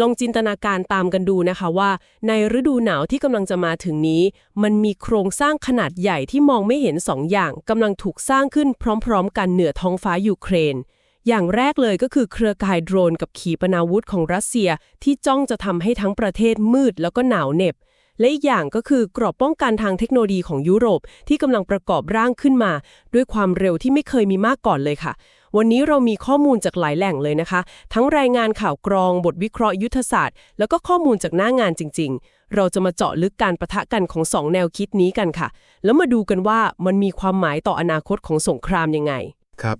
ลองจินตนาการตามกันดูนะคะว่า ในฤดูหนาวที่กำลังจะมาถึงนี้ มันมีโครงสร้างขนาดใหญ่ที่มองไม่เห็นสองอย่างกำลังถูกสร้างขึ้นพร้อมๆ กันเหนือท้องฟ้ายูเครน อย่างแรกเลยก็คือเครือข่ายโดรนกับขีปนาวุธของรัสเซียที่จ้องจะทำให้ทั้งประเทศมืดแล้วก็หนาวเหน็บ และอีกอย่างก็คือกรอบป้องกันทางเทคโนโลยีของยุโรปที่กำลังประกอบร่างขึ้นมา ด้วยความเร็วที่ไม่เคยมีมาก่อนเลยค่ะ วันนี้เรามีข้อมูลจากหลายแหล่งเลยนะคะ ทั้งรายงานข่าวกรอง บทวิเคราะห์ยุทธศาสตร์ แล้วก็ข้อมูลจากหน้างานจริง ๆ เราจะมาเจาะลึกการประทะกันของสองแนวคิดนี้กันค่ะ แล้วมาดูกันว่ามันมีความหมายต่ออนาคตของสงครามยังไง ครับ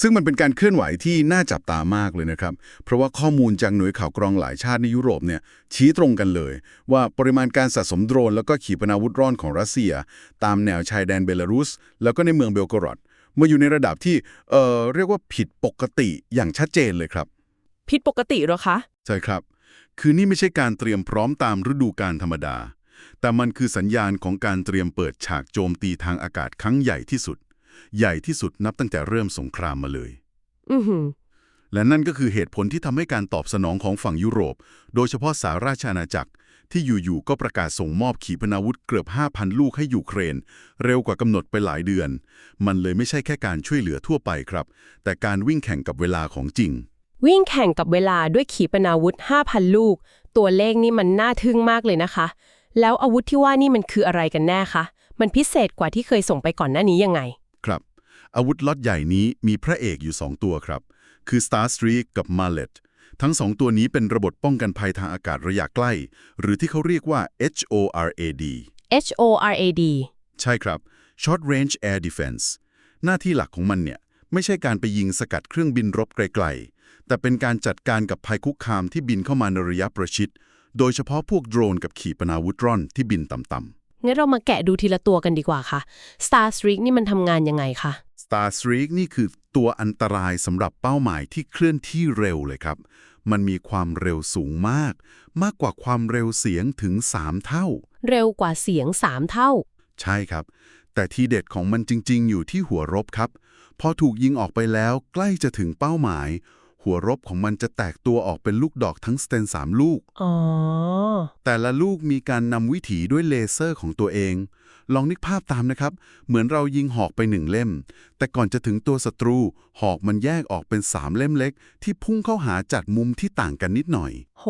ซึ่งมันเป็นการเคลื่อนไหวที่น่าจับตามากเลยนะครับ เพราะว่าข้อมูลจากหน่วยข่าวกรองหลายชาติในยุโรปเนี่ยชี้ตรงกันเลย ว่าปริมาณการสะสมโดรน แล้วก็ขีปนาวุธร่อนของรัสเซีย ตามแนวชายแดนเบลารุส แล้วก็ในเมืองเบลกรอด มาอยู่ในระดับที่เอ่อเรียกว่าผิดปกติอย่างชัดเจนเลยครับ ผิดปกติเหรอคะ ใช่ครับ คือนี่ไม่ใช่การเตรียมพร้อมตามฤดูกาลธรรมดา แต่มันคือสัญญาณของการเตรียมเปิดฉากโจมตีทางอากาศครั้งใหญ่ที่สุด ใหญ่ที่สุดนับตั้งแต่เริ่มสงครามมาเลย อือหือและนั่นก็คือเหตุผลที่ทำให้การตอบสนองของฝั่งยุโรป โดยเฉพาะสหราชอาณาจักร ที่อยู่ๆก็ประกาศส่งมอบขีปนาวุธเกือบ 5,000 ลูกให้ยูเครน เร็วกว่ากำหนดไปหลายเดือน มันเลยไม่ใช่แค่การช่วยเหลือทั่วไปครับ แต่การวิ่งแข่งกับเวลาของจริง วิ่งแข่งกับเวลาด้วยขีปนาวุธ 5,000 ลูก ตัวเลขนี่มันน่าทึ่งมากเลยนะคะ แล้วอาวุธที่ว่านี่มันคืออะไรกันแน่คะ มันพิเศษกว่าที่เคยส่งไปก่อนหน้านี้ยังไง ครับ อาวุธล็อตใหญ่นี้มีพระเอกอยู่ 2 ตัวครับ คือ Starstreak กับ Mallet ทั้ง2ตัวนี้เป็นระบบป้องกันภัยทางอากาศระยะใกล้ หรือที่เขาเรียกว่า HORAD H O R A D ใช่ครับ Short Range Air Defense หน้าที่หลักของมันเนี่ย ไม่ใช่การไปยิงสกัดเครื่องบินรบไกลๆ แต่เป็นการจัดการกับภัยคุกคามที่บินเข้ามาในระยะประชิด โดยเฉพาะพวกโดรนกับขีปนาวุธร่อนที่บินต่ำๆ งั้นเรามาแกะดูทีละตัวกันดีกว่าค่ะ Starstreak นี่มันทำงานยังไงคะ Starstreak นี่คือตัวอันตรายสำหรับเป้าหมายที่เคลื่อนที่เร็วเลยครับ มันมีความเร็วสูงมาก มากกว่าความเร็วเสียงถึง 3 เท่า เร็วกว่าเสียง 3 เท่า ใช่ครับ แต่ทีเด็ดของมันจริง ๆ อยู่ที่หัวรบครับ พอถูกยิงออกไปแล้วใกล้จะถึงเป้าหมาย หัวรบของมันจะแตกตัวออกเป็นลูกดอกทั้งสเตนสามลูก อ๋อ แต่ละลูกมีการนำวิถีด้วยเลเซอร์ของตัวเอง ลองนึกภาพตามนะครับ เหมือนเรายิงหอกไปหนึ่งเล่ม แต่ก่อนจะถึงตัวศัตรู หอกมันแยกออกเป็นสามเล่มเล็ก ที่พุ่งเข้าหาจัดมุมที่ต่างกันนิดหน่อย โห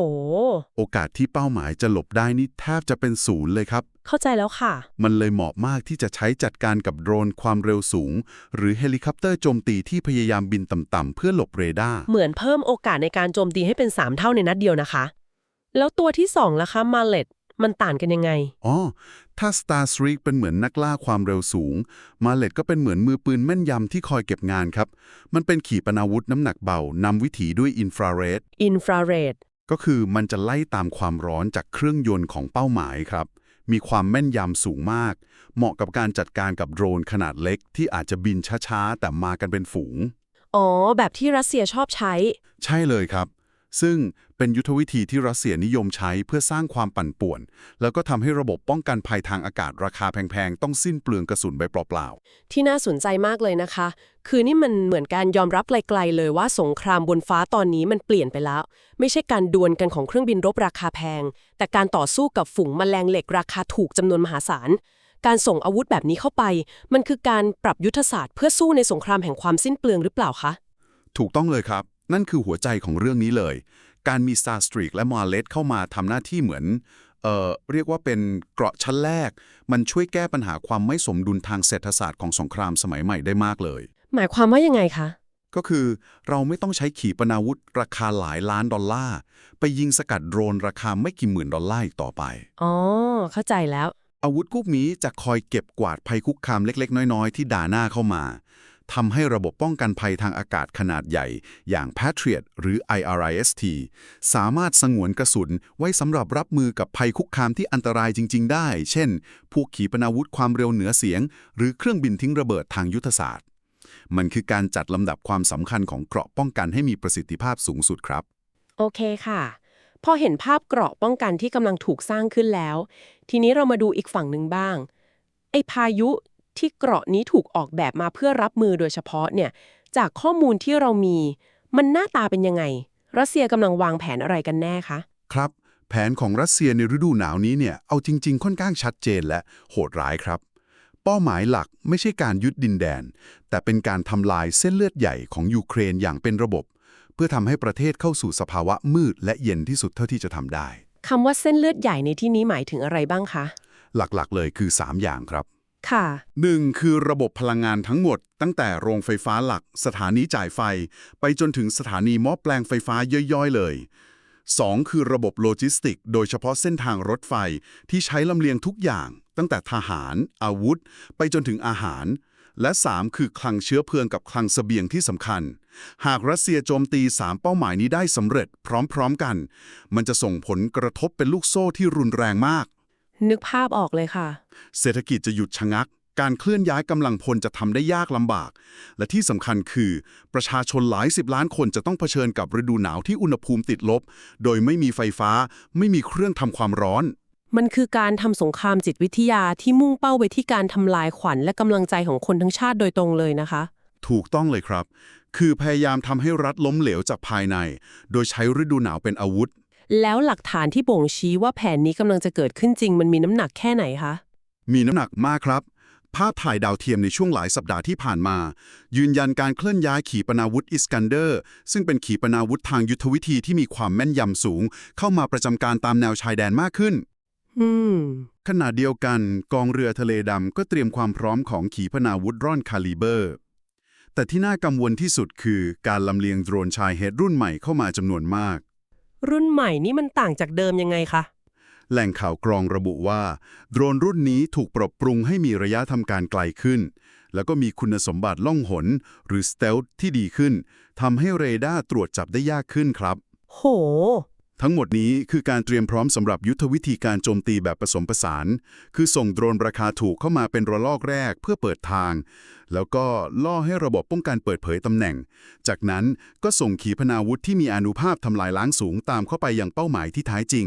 โอกาสที่เป้าหมายจะหลบได้นี่แทบจะเป็นศูนย์เลยครับ เข้าใจแล้วค่ะ มันเลยเหมาะมากที่จะใช้จัดการกับโดรนความเร็วสูง หรือเฮลิคอปเตอร์โจมตีที่พยายามบินต่ำๆเพื่อหลบเรดาร์เหมือนเพิ่มโอกาสในการโจมตีให้เป็น 3 เท่าในนัดเดียวนะคะ แล้วตัวที่2ล่ะคะ Mallet มันต่างกันยังไง อ๋อ ถ้า Starstreak เป็นเหมือนนักล่าความเร็วสูง มาเลตก็เป็นเหมือนมือปืนแม่นยำที่คอยเก็บงานครับ มันเป็นขีปนาวุธน้ำหนักเบานำวิถีด้วยอินฟราเรด Infrared ก็คือมันจะไล่ตามความร้อนจากเครื่องยนต์ของเป้าหมายครับ มีความแม่นยำสูงมาก เหมาะกับการจัดการกับโดรนขนาดเล็กที่อาจจะบินช้าๆ แต่มากันเป็นฝูง อ๋อ แบบที่รัสเซียชอบใช้ ใช่เลยครับ ซึ่งเป็นยุทธวิธีที่รัสเซียนิยมใช้เพื่อสร้างความปั่นป่วน แล้วก็ทำให้ระบบป้องกันภัยทางอากาศราคาแพงๆ ต้องสิ้นเปลืองกระสุนไปเปล่าที่น่าสนใจมากเลยนะคะ คือนี่มันเหมือนการยอมรับไกลๆเลยว่าสงครามบนฟ้าตอนนี้มันเปลี่ยนไปแล้ว ไม่ใช่การดวลกันของเครื่องบินรบราคาแพง แต่การต่อสู้กับฝูงแมลงเหล็กราคาถูกจำนวนมหาศาลการส่งอาวุธแบบนี้เข้าไป มันคือการปรับยุทธศาสตร์เพื่อสู้ในสงครามแห่งความสิ้นเปลืองหรือเปล่าคะๆถูกต้องเลยครับ นั่นคือหัวใจของเรื่องนี้เลย การมี Starstreak และ Marlet เข้ามาทำหน้าที่เหมือนเอ่อเรียกว่าเป็นเกราะชั้นแรก มันช่วยแก้ปัญหาความไม่สมดุลทางเศรษฐศาสตร์ของสงครามสมัยใหม่ได้มากเลย หมายความว่ายังไงคะ ก็คือเราไม่ต้องใช้ขีปนาวุธราคาหลายล้านดอลลาร์ ไปยิงสกัดโดรนราคาไม่กี่หมื่นดอลลาร์อีกต่อไป อ๋อ เข้าใจแล้ว อาวุธพวกนี้จะคอยเก็บกวาดภัยคุกคามเล็กๆ น้อยๆ ที่ด่าหน้าเข้ามา ทำให้ระบบป้องกันภัยทางอากาศขนาดใหญ่ อย่าง Patriot หรือ IRIST สามารถสงวนกระสุนไว้สำหรับรับมือกับภัยคุกคามที่อันตรายจริง ๆ ได้ เช่น พวกขีปนาวุธความเร็วเหนือเสียง หรือเครื่องบินทิ้งระเบิดทางยุทธศาสตร์ มันคือการจัดลำดับความสำคัญของเกราะป้องกันให้มีประสิทธิภาพสูงสุดครับ โอเคค่ะ พอเห็นภาพเกราะป้องกันที่กำลังถูกสร้างขึ้นแล้ว ทีนี้เรามาดูอีกฝั่งหนึ่งบ้างไอพายุ ที่เกราะนี้ถูกออกแบบมาเพื่อรับมือโดยเฉพาะเนี่ย จากข้อมูลที่เรามี มันหน้าตาเป็นยังไง รัสเซียกำลังวางแผนอะไรกันแน่คะ ครับ แผนของรัสเซียในฤดูหนาวนี้เนี่ย เอาจริง ๆ ค่อนข้างชัดเจนและโหดร้ายครับ เป้าหมายหลักไม่ใช่การยึดดินแดน แต่เป็นการทำลายเส้นเลือดใหญ่ของยูเครนอย่างเป็นระบบ เพื่อทำให้ประเทศเข้าสู่สภาวะมืดและเย็นที่สุดเท่าที่จะทำได้คำว่าเส้นเลือดใหญ่ในที่นี้หมายถึงอะไรบ้างคะ หลักๆ เลยคือ 3 อย่างครับ ค่ะ 1. คือระบบพลังงานทั้งหมด ตั้งแต่โรงไฟฟ้าหลัก สถานีจ่ายไฟ ไปจนถึงสถานีหม้อแปลงไฟฟ้าย่อยๆเลย 2. คือระบบโลจิสติก โดยเฉพาะเส้นทางรถไฟที่ใช้ลำเลียงทุกอย่าง ตั้งแต่ทหาร อาวุธ ไปจนถึงอาหาร และ 3. คือคลังเชื้อเพลิงกับคลังเสบียงที่สำคัญ หากรัสเซียโจมตี 3 เป้าหมายนี้ได้สำเร็จพร้อมๆกัน มันจะส่งผลกระทบเป็นลูกโซ่ที่รุนแรงมาก นึกภาพออกเลยค่ะ เศรษฐกิจจะหยุดชะงัก การเคลื่อนย้ายกำลังพลจะทำได้ยากลำบาก และที่สำคัญคือ ประชาชนหลายสิบล้านคนจะต้องเผชิญกับฤดูหนาวที่อุณหภูมิติดลบ โดยไม่มีไฟฟ้า ไม่มีเครื่องทำความร้อน มันคือการทำสงครามจิตวิทยาที่มุ่งเป้าไปที่การทำลายขวัญและกำลังใจของคนทั้งชาติโดยตรงเลยนะคะ ถูกต้องเลยครับ คือพยายามทำให้รัฐล้มเหลวจากภายใน โดยใช้ฤดูหนาวเป็นอาวุธ แล้วหลักฐานที่บ่งชี้ว่าแผนนี้กำลังจะเกิดขึ้นจริง มันมีน้ำหนักแค่ไหนคะ มีน้ำหนักมากครับ ภาพถ่ายดาวเทียมในช่วงหลายสัปดาห์ที่ผ่านมา ยืนยันการเคลื่อนย้ายขีปนาวุธอิสกันเดอร์ ซึ่งเป็นขีปนาวุธทางยุทธวิธีที่มีความแม่นยำสูง เข้ามาประจำการตามแนวชายแดนมากขึ้น อืม ขณะเดียวกัน กองเรือทะเลดำก็เตรียมความพร้อมของขีปนาวุธร่อนคาลิเบอร์ แต่ที่น่ากังวลที่สุดคือการลำเลียงโดรนชายเฮดรุ่นใหม่เข้ามาจำนวนมาก รุ่นใหม่นี่มันต่างจากเดิมยังไงคะ แหล่งข่าวกรองระบุว่า โดรนรุ่นนี้ถูกปรับปรุงให้มีระยะทำการไกลขึ้น แล้วก็มีคุณสมบัติล่องหน หรือสเตลที่ดีขึ้นทำให้เรดาร์ตรวจจับได้ยากขึ้นครับ โห ทั้งหมดนี้คือการเตรียมพร้อมสำหรับยุทธวิธีการโจมตีแบบผสมผสาน คือส่งโดรนราคาถูกเข้ามาเป็นระลอกแรกเพื่อเปิดทาง แล้วก็ล่อให้ระบบป้องกันเปิดเผยตำแหน่ง จากนั้นก็ส่งขีปนาวุธที่มีอานุภาพทำลายล้างสูงตามเข้าไปยังเป้าหมายที่ท้ายจริง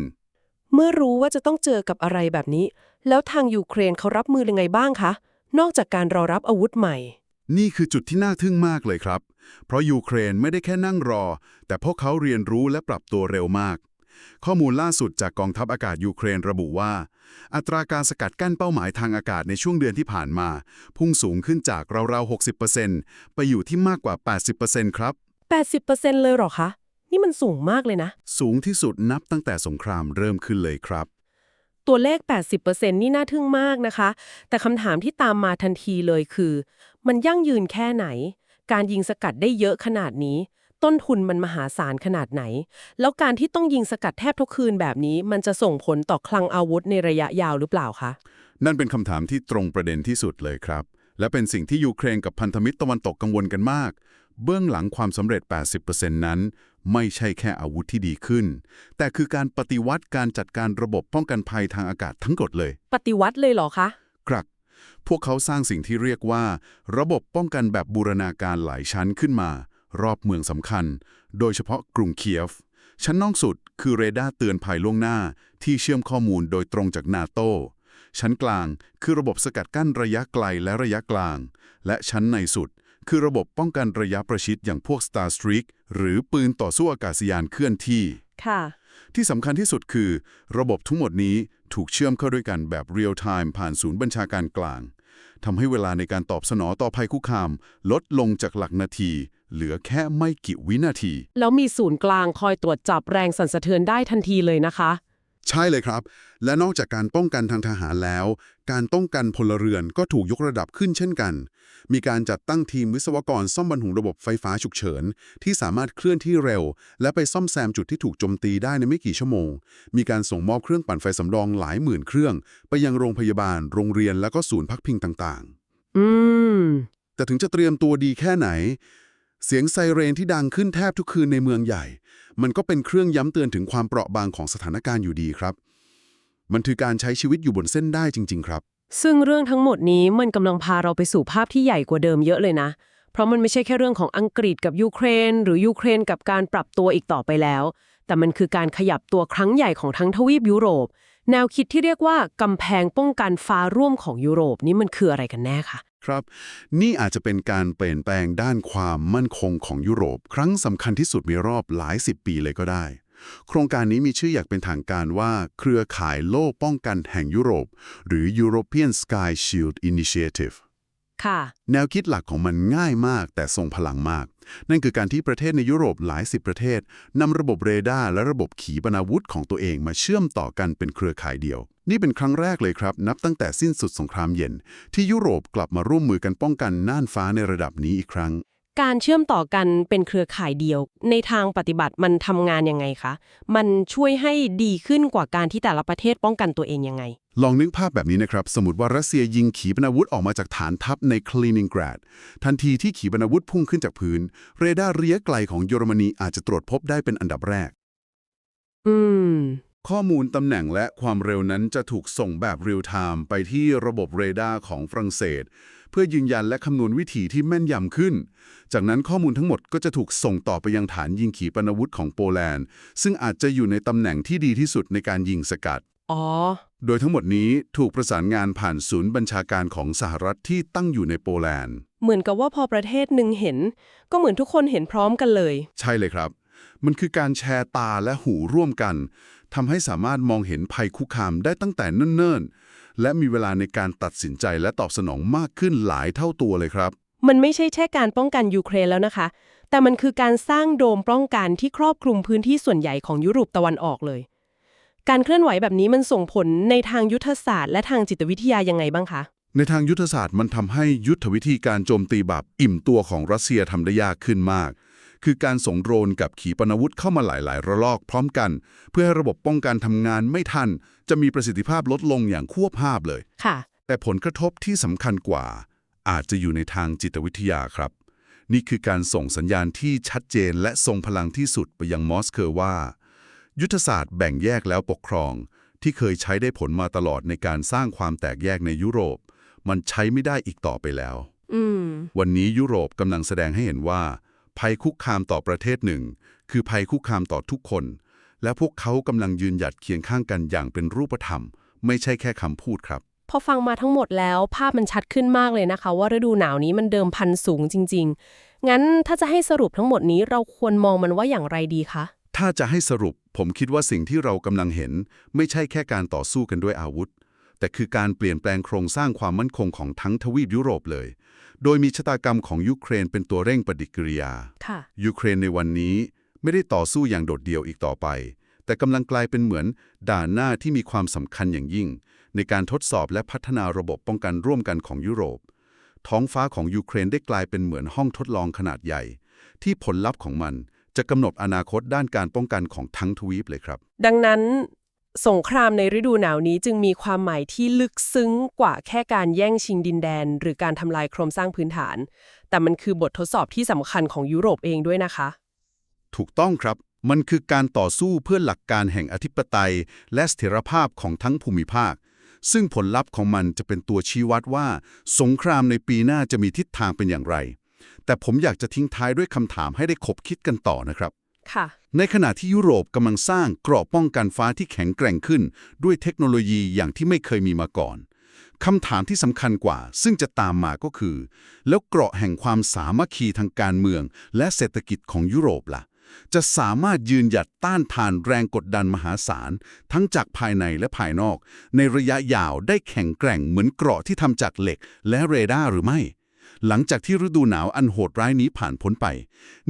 เมื่อรู้ว่าจะต้องเจอกับอะไรแบบนี้ แล้วทางยูเครนเขารับมือยังไงบ้างคะ นอกจากการรอรับอาวุธใหม่ นี่คือจุดที่น่าทึ่งมากเลยครับ เพราะยูเครนไม่ได้แค่นั่งรอ แต่พวกเขาเรียนรู้และปรับตัวเร็วมาก ข้อมูลล่าสุดจากกองทัพอากาศยูเครนระบุว่า อัตราการสกัดกั้นเป้าหมายทางอากาศในช่วงเดือนที่ผ่านมา พุ่งสูงขึ้นจากราวๆ 60%ไปอยู่ที่มากกว่า 80%ครับ 80%เลยเหรอคะ นี่มันสูงมากเลยนะ สูงที่สุดนับตั้งแต่สงครามเริ่มขึ้นเลยครับ ตัวเลข 80%นี่น่าทึ่งมากนะคะ แต่คำถามที่ตามมาทันทีเลยคือ มันยั่งยืนแค่ไหน การยิงสกัดได้เยอะขนาดนี้ ต้นทุนมันมหาศาลขนาดไหน แล้วการที่ต้องยิงสกัดแทบทุกคืนแบบนี้ มันจะส่งผลต่อคลังอาวุธในระยะยาวหรือเปล่าคะ นั่นเป็นคำถามที่ตรงประเด็นที่สุดเลยครับ และเป็นสิ่งที่ยูเครนกับพันธมิตรตะวันตกกังวลกันมาก เบื้องหลังความสำเร็จ 80%นั้น ไม่ใช่แค่อาวุธที่ดีขึ้น แต่คือการปฏิวัติการจัดการระบบป้องกันภัยทางอากาศทั้งหมดเลย ปฏิวัติเลยเหรอคะครับ พวกเขาสร้างสิ่งที่เรียกว่า ระบบป้องกันแบบบูรณาการหลายชั้นขึ้นมา รอบเมืองสำคัญ โดยเฉพาะกรุงเคียฟ ชั้นนอกสุดคือเรดาร์เตือนภัยล่วงหน้า ที่เชื่อมข้อมูลโดยตรงจากนาโตชั้นกลางคือระบบสกัดกั้นระยะไกลและระยะกลาง และชั้นในสุด คือระบบป้องกันระยะประชิดอย่างพวก Star Streak หรือปืนต่อสู้อากาศยานเคลื่อนที่ ค่ะ ที่สำคัญที่สุดคือ ระบบทั้งหมดนี้ ถูกเชื่อมเข้าด้วยกันแบบเรียลไทม์ผ่านศูนย์บัญชาการกลางทำให้เวลาในการตอบสนองต่อภัยคุกคาม ลดลงจากหลักนาที เหลือแค่ไม่กี่วินาที แล้วมีศูนย์กลางคอยตรวจจับแรงสั่นสะเทือนได้ทันทีเลยนะคะ ใช่เลยครับ และนอกจากการป้องกันทางทหารแล้ว การป้องกันพลเรือนก็ถูกยกระดับขึ้นเช่นกัน มีการจัดตั้งทีมวิศวกรซ่อมบรรทุงระบบไฟฟ้าฉุกเฉิน ที่สามารถเคลื่อนที่เร็ว และไปซ่อมแซมจุดที่ถูกโจมตีได้ในไม่กี่ชั่วโมง มีการส่งมอบเครื่องปั่นไฟสำรองหลายหมื่นเครื่อง ไปยังโรงพยาบาล โรงเรียนและก็ศูนย์พักพิงต่างอืมๆแต่ถึงจะเตรียมตัวดีแค่ไหน เสียงไซเรนที่ดังขึ้นแทบทุกคืนในเมืองใหญ่ มันก็เป็นเครื่องย้ำเตือนถึงความเปราะบางของสถานการณ์อยู่ดีครับ มันคือการใช้ชีวิตอยู่บนเส้นได้จริง ๆ ครับ ซึ่งเรื่องทั้งหมดนี้มันกำลังพาเราไปสู่ภาพที่ใหญ่กว่าเดิมเยอะเลยนะ เพราะมันไม่ใช่แค่เรื่องของอังกฤษกับยูเครน หรือยูเครนกับการปรับตัวอีกต่อไปแล้ว แต่มันคือการขยับตัวครั้งใหญ่ของทั้งทวีปยุโรป แนวคิดที่เรียกว่ากำแพงป้องกันฟ้าร่วมของยุโรปนี่มันคืออะไรกันแน่คะครับ นี่อาจจะเป็นการเปลี่ยนแปลงด้านความมั่นคงของยุโรป ครั้งสำคัญที่สุดในรอบหลายสิบปีเลยก็ได้ โครงการนี้มีชื่ออยากเป็นทางการว่า เครือข่ายโล่ป้องกันแห่งยุโรป หรือ European Sky Shield Initiative ค่ะ แนวคิดหลักของมันง่ายมากแต่ทรงพลังมาก นั่นคือการที่ประเทศในยุโรปหลายสิบประเทศนำระบบเรดาร์และระบบขีปนาวุธของตัวเองมาเชื่อมต่อกันเป็นเครือข่ายเดียว นี่เป็นครั้งแรกเลยครับ นับตั้งแต่สิ้นสุดสงครามเย็น ที่ยุโรปกลับมาร่วมมือกันป้องกันน่านฟ้าในระดับนี้อีกครั้ง การเชื่อมต่อกันเป็นเครือข่ายเดียว ในทางปฏิบัติมันทำงานยังไงคะ มันช่วยให้ดีขึ้นกว่าการที่แต่ละประเทศป้องกันตัวเองยังไง ลองนึกภาพแบบนี้นะครับ สมมติว่ารัสเซียยิงขีปนาวุธออกมาจากฐานทัพในคลินินกราด ทันทีที่ขีปนาวุธพุ่งขึ้นจากพื้น เรดาร์ระยะไกลของเยอรมนีอาจจะตรวจพบได้เป็นอันดับแรก อืม ข้อมูลตำแหน่งและความเร็วนั้นจะถูกส่งแบบเรียลไทม์ไปที่ระบบเรดาร์ของฝรั่งเศสเพื่อยืนยันและคำนวณวิธีที่แม่นยำขึ้น จากนั้นข้อมูลทั้งหมดก็จะถูกส่งต่อไปยังฐานยิงขีปนาวุธของโปแลนด์ ซึ่งอาจจะอยู่ในตำแหน่งที่ดีที่สุดในการยิงสกัด อ๋อ โดยทั้งหมดนี้ถูกประสานงานผ่านศูนย์บัญชาการของสหรัฐที่ตั้งอยู่ในโปแลนด์ เหมือนกับว่าพอประเทศหนึ่งเห็น ก็เหมือนทุกคนเห็นพร้อมกันเลย ใช่เลยครับ มันคือการแชร์ตาและหูร่วมกันทำให้สามารถมองเห็นภัยคุกคามได้ตั้งแต่เนิ่นๆ และมีเวลาในการตัดสินใจและตอบสนองมากขึ้นหลายเท่าตัวเลยครับ มันไม่ใช่แค่การป้องกันยูเครนแล้วนะคะ แต่มันคือการสร้างโดมป้องกันที่ครอบคลุมพื้นที่ส่วนใหญ่ของยุโรปตะวันออกเลย การเคลื่อนไหวแบบนี้มันส่งผลในทางยุทธศาสตร์และทางจิตวิทยายังไงบ้างคะ ในทางยุทธศาสตร์มันทำให้ยุทธวิธีการโจมตีแบบอิ่มตัวของรัสเซียทำได้ยากขึ้นมาก คือการส่งโดรนกับขีปนาวุธเข้ามาหลาย ๆ ระลอกพร้อมกัน เพื่อให้ระบบป้องกันทำงานไม่ทัน จะมีประสิทธิภาพลดลงอย่างควบภาพเลยค่ะ แต่ผลกระทบที่สำคัญกว่า อาจจะอยู่ในทางจิตวิทยาครับ นี่คือการส่งสัญญาณที่ชัดเจนและทรงพลังที่สุดไปยังมอสโกว่า ยุทธศาสตร์แบ่งแยกแล้วปกครอง ที่เคยใช้ได้ผลมาตลอดในการสร้างความแตกแยกในยุโรป มันใช้ไม่ได้อีกต่อไปแล้วอืมวันนี้ยุโรปกำลังแสดงให้เห็นว่า ภัยคุกคามต่อประเทศหนึ่ง คือภัยคุกคามต่อทุกคน และพวกเขากำลังยืนหยัดเคียงข้างกันอย่างเป็นรูปธรรม ไม่ใช่แค่คำพูดครับ พอฟังมาทั้งหมดแล้วภาพมันชัดขึ้นมากเลยนะคะ ว่าฤดูหนาวนี้มันเดิมพันสูงจริง ๆ งั้นถ้าจะให้สรุปทั้งหมดนี้เราควรมองมันว่าอย่างไรดีคะ ถ้าจะให้สรุปผมคิดว่าสิ่งที่เรากำลังเห็น ไม่ใช่แค่การต่อสู้กันด้วยอาวุธ แต่คือการเปลี่ยนแปลงโครงสร้างความมั่นคงของทั้งทวีปยุโรปเลย โดยมีชะตากรรมของยูเครนเป็นตัวเร่งปฏิกิริยาค่ะยูเครนในวันนี้ไม่ได้ต่อสู้อย่างโดดเดี่ยวอีกต่อไป แต่กำลังกลายเป็นเหมือนด่านหน้าที่มีความสำคัญอย่างยิ่ง ในการทดสอบและพัฒนาระบบป้องกันร่วมกันของยุโรป ท้องฟ้าของยูเครนได้กลายเป็นเหมือนห้องทดลองขนาดใหญ่ ที่ผลลัพธ์ของมันจะกำหนดอนาคตด้านการป้องกันของทั้งทวีปเลยครับ ดังนั้น สงครามในฤดูหนาวนี้จึงมีความหมายที่ลึกซึ้งกว่าแค่การแย่งชิงดินแดน หรือการทำลายโครงสร้างพื้นฐาน แต่มันคือบททดสอบที่สำคัญของยุโรปเองด้วยนะคะ ถูกต้องครับ มันคือการต่อสู้เพื่อหลักการแห่งอธิปไตย และเสถียรภาพของทั้งภูมิภาค ซึ่งผลลัพธ์ของมันจะเป็นตัวชี้วัดว่า สงครามในปีหน้าจะมีทิศทางเป็นอย่างไร แต่ผมอยากจะทิ้งท้ายด้วยคำถามให้ได้คบคิดกันต่อนะครับ ในขณะที่ยุโรปกำลังสร้างกราะป้องกันฟ้าที่แข็งแกร่งขึ้น ด้วยเทคโนโลยีอย่างที่ไม่เคยมีมาก่อนคำถามที่สำคัญกว่า ซึ่งจะตามมาก็คือ แล้วเกราะแห่งความสามัคคีทางการเมือง และเศรษฐกิจของยุโรปล่ะ จะสามารถยืนหยัดต้านทานแรงกดดันมหาศาล ทั้งจากภายในและภายนอก ในระยะยาวได้แข็งแกร่งเหมือนเกราะที่ทำจากเหล็ก และเรดาร์หรือไม่ หลังจากที่ฤดูหนาวอันโหดร้ายนี้ผ่านพ้นไป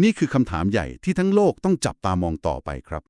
นี่คือคำถามใหญ่ที่ทั้งโลกต้องจับตามองต่อไปครับ